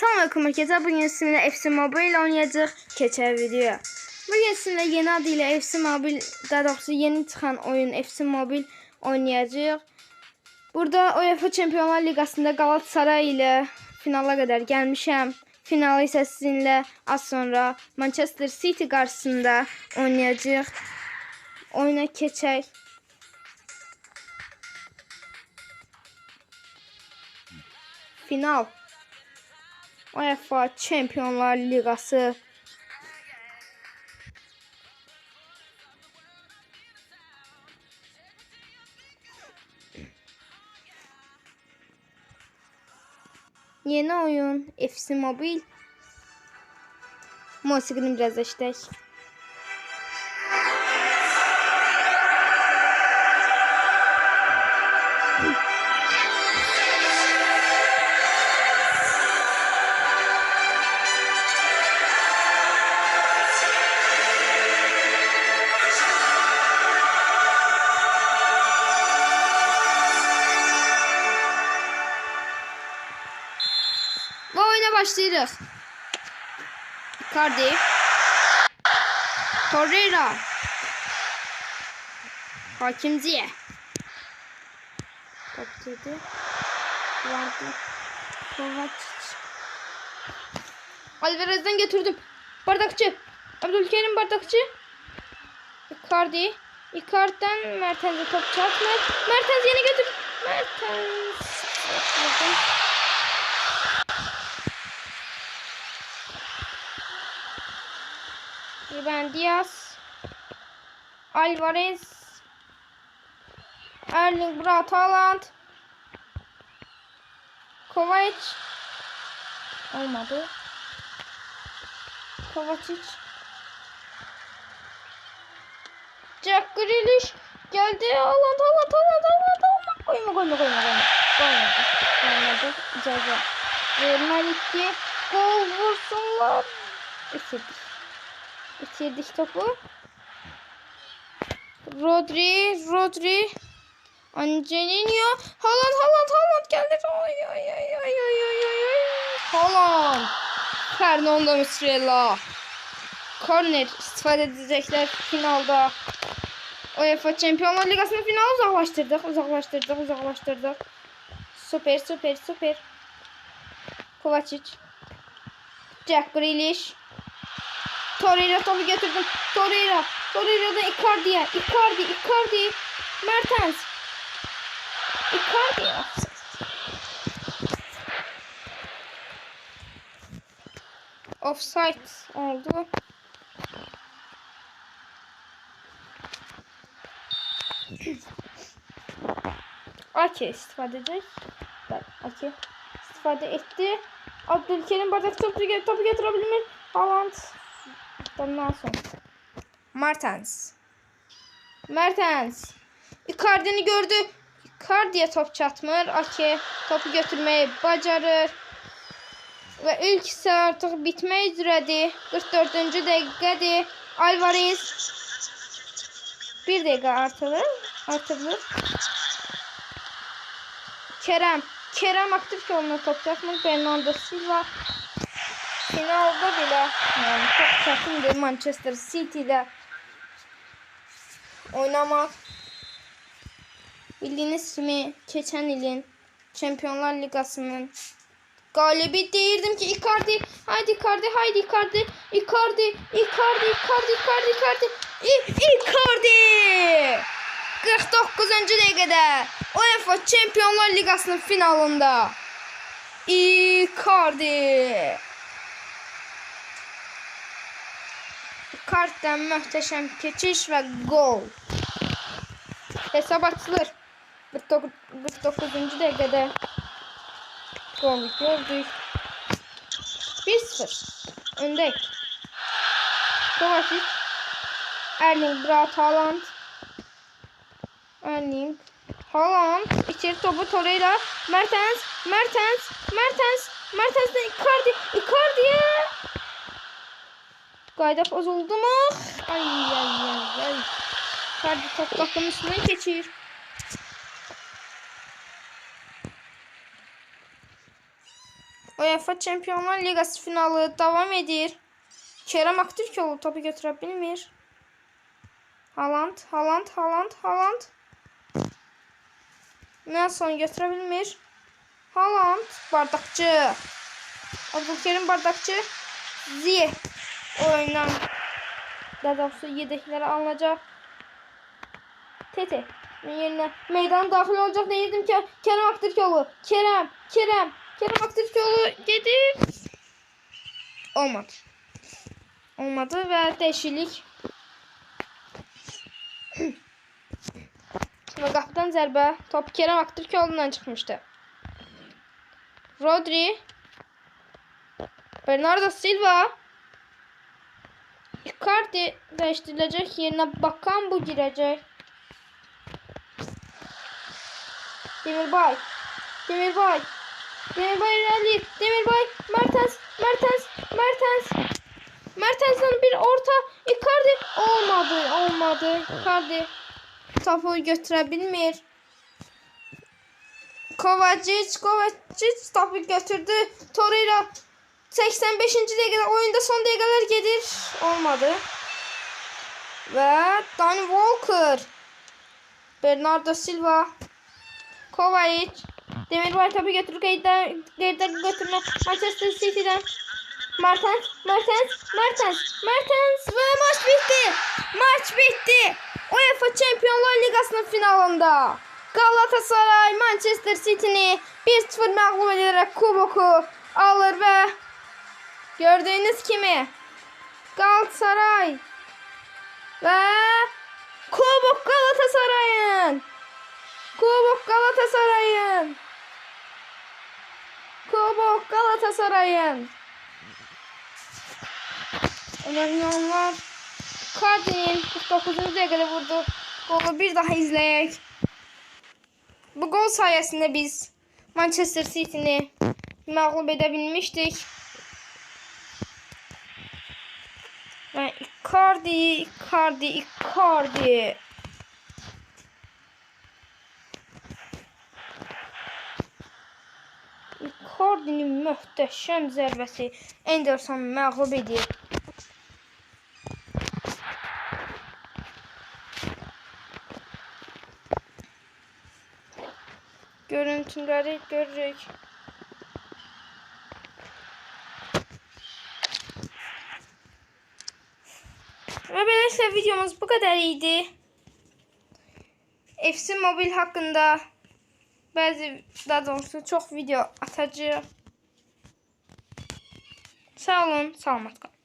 Salam aleyküm herkese. Bugün sizinle FC Mobile oynayacağız. Keçer video. Bugün sizinle yeni adıyla FC Mobile, daha doğrusu yeni çıkan oyun FC Mobile oynayacağız. Burada UEFA Şampiyonlar Ligasında Galatasaray ile finala kadar gelmişim. Finali ise sizinle az sonra Manchester City karşısında oynayacağız. Oyuna keçək. Final. UEFA Şampiyonlar Ligası. Yeni oyun FC Mobile. Musiqini biraz eşitək. Bu oyuna başlayırıq. Icardi. Torreira. Hakim Ziyeh. Top dedi. Vardı. Kovacic. Alvarez'den getirdim. Bardakçı. Abdülkerim bardakçı. Icardi. Icardi'den Mertens'e top çarpma. Mertens yeni götür. Mertens. Ruben Diaz, Alvarez, Erling Braut Haaland, Kovac, olmadı. Kovacic, Jack Grealish geldi. Haaland, Haaland, Haaland, Haaland, Haaland. Koyma, koyma, koyma, koyma. Koymadı. Koymadı. İcazet. Vermedik ki gol vursunlar. İstedik. Bitirdik topu. Rodri, Rodri. Angelino. Haaland, Haaland, Haaland geldi. Ay ay ay ay ay ay ay. Haaland. Fernando Muslera. Korner istifade edecekler finalda. UEFA Şampiyonlar Ligası'nın finalı uzaklaştırdık. Uzaklaştırdık, uzaklaştırdık. Süper, süper, süper. Kovacic. Jack Grealish. Torreira topu getirdim. Torreira. Torreira'dan Icardi'ye. Icardi. Icardi. Mertens. Icardi. Offside oldu. Ake istifade edecek. Bak Ake istifade etti. Abdülkerim bardak topu, topu getirebilir mi? Haaland Ondan sonra. Mertens. Mertens. Icardi'ni gördü. Icardi'ye top çatmır. Ake topu götürmeyi bacarır. Ve ilk ise artıq bitmək üzrədir. 44-cü dəqiqədir. Alvarez. Bir dəqiqə artırır. Artırılır. Kerem. Kerem aktif ki onunla top çatmır. Bernardo Silva. Finalda bile yani çok çətindir Manchester City ile oynamak. Bildiğiniz kimi keçən ilin Şampiyonlar Ligasının galibi deyirdim ki Icardi, haydi Icardi, haydi Icardi, Icardi, Icardi, Icardi, Icardi, Icardi, Icardi! 49-cu dəqiqədə UEFA Şampiyonlar Ligasının finalında Icardi Kartdan möhtəşəm keçiş və gol. Hesab açılır. 49-cu dəqiqədə gol gördük. 1-0. Öndəyik. Kovacic. Erling Braut Haaland. Erling Haaland. İçeri topu Torreira. Mertens. Mertens. Mertens. Mertens'den Icardi. Icardi'ye. Qayda pozuldu mu? Ay ay ay ay. Icardi top qapının üstündən keçir. UEFA Çempionlar Liqası finalı davam edir. Kerem Aktürkoğlu topu götürə bilmir. Haaland, Haaland, Haaland, Haaland. Nelson götürə bilmir. Haaland, bardakçı. Abdülkerim bardakçı. Ziyeh oyundan daha doğrusu yedeklere alınacak. Tete yerine meydan daxil olacaq deyirdim ki Kerem Aktürkoğlu. Kerem, Kerem, Kerem Aktürkoğlu gedib. Olmadı. Olmadı və dəyişiklik. və qapıdan zərbə. Top Kerem Aktürkoğlu'ndan çıxmışdı. Rodri. Bernardo Silva. Icardi değiştirilecek yerine bakan bu girecek. Demirbay. Demirbay. Demirbay ilerleyip. Demirbay. Mertens. Mertens. Mertens. Mertens'den bir orta. Icardi. Olmadı. Olmadı. Icardi. Topu götürebilmir. Kovacic. Kovacic topu götürdü. Torreira 85. dəqiqədə oyunda son dəqiqələr gedir. Olmadı. Və Danny Walker. Bernardo Silva. Kovacic. Demirbay topu götürür. Qeyddə götürmə. Manchester City'dən. Mertens, Mertens, Mertens, Mertens və maç bitdi. Maç bitdi. UEFA Çempionlar Liqasının finalında Galatasaray Manchester City'ni 1-0 məğlub edərək kuboku alır və gördüyünüz kimi Galatasaray və kubok Galatasaray'ın kubok Galatasaray'ın kubok Galatasaray'ın Önemli Icardi'nin 49. dəqiqədə vurdu. Qolu bir daha izləyək. Bu gol sayəsində biz Manchester City'ni məğlub edə bilmişdik. Və Icardi, Icardi, Icardi. Icardi'nin möhtəşəm zərbəsi Anderson məğlub edir. Görüntüleri görürük. Böylelikle videomuz bu kadar iyiydi. FC Mobil hakkında bazı daha doğrusu çok video atacağım. Sağ olun, selamat kalın.